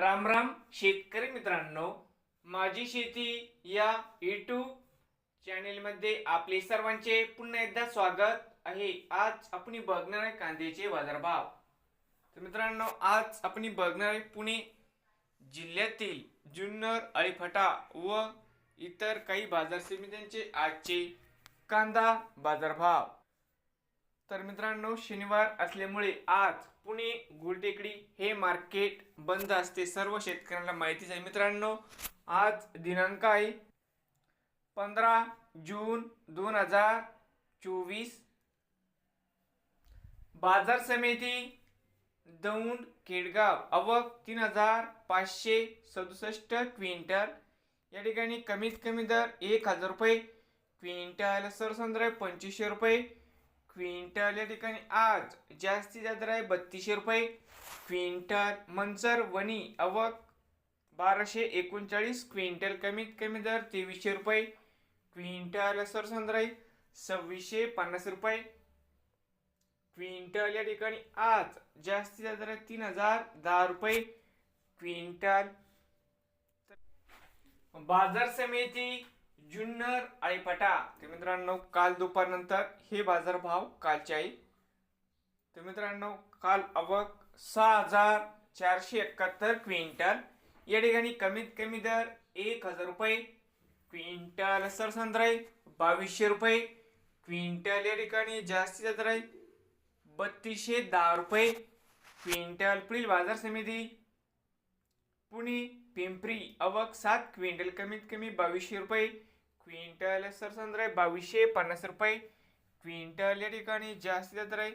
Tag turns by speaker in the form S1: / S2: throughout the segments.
S1: राम राम शेतकरी मित्रांनो. माझी शेती या यूट्यूब चॅनेलमध्ये आपले सर्वांचे पुन्हा एकदा स्वागत आहे. आज आपण बघणार आहे कांद्याचे बाजारभाव. तर मित्रांनो आज आपण बघणार आहे पुणे जिल्ह्यातील जुन्नर अळीफटा व इतर काही बाजार समित्यांचे आजचे कांदा बाजारभाव. तर मित्रांनो शनिवार असल्यामुळे आज पुणे गुलटेकडी हे मार्केट बंद असते सर्व शेतकऱ्यांना माहितीच आहे. मित्रांनो आज दिनांक आहे पंधरा जून दोन हजार चोवीस. बाजार समिती दौंड केडगाव अवक तीन हजार पाचशे सदुसष्ट क्विंटल. या ठिकाणी कमीत कमी दर एक हजार रुपये क्विंटल सरसंद्र पंचवीसशे रुपये क्विंटल या ठिकाणी आज जास्तीत जास्त दर आहे बत्तीसशे रुपये. क्विंटल मनसर वणी अवक बाराशे एकोणचाळीस क्विंटल कमीत कमी दर तेवीसशे रुपये. क्विंटल सरसंद्र आहे सव्वीसशे पन्नास रुपये. क्विंटल या ठिकाणी आज जास्तीत जास्त दर आहे तीन हजार दहा रुपये. क्विंटल बाजार समिती जुन्नर आळीपाटा तर मित्रांनो काल दुपारनंतर हे बाजार भाव कालचे आहे तर मित्रांनो काल आवक सहा हजार चारशे एकाहत्तर क्विंटल. या ठिकाणी कमीत कमी दर एक हजार रुपये. क्विंटल सर आहे बावीसशे रुपये. क्विंटल या ठिकाणी जास्तीत दर आहे बत्तीसशे दहा रुपये. क्विंटल पुढील बाजार समिती. पुणे पिंपरी अवक सात क्विंटल कमीत कमी बावीसशे रुपये. क्विंटल सरसंद्र आहे बावीसशे पन्नास रुपये. क्विंटल या ठिकाणी जास्त दर आहे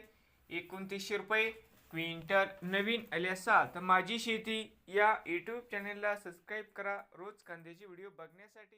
S1: एकोणतीसशे रुपये. क्विंटल नवीन आले असाल तर माझी शेती या यूट्यूब चॅनलला सबस्क्राईब करा. रोज कांद्याचे व्हिडिओ बघण्यासाठी.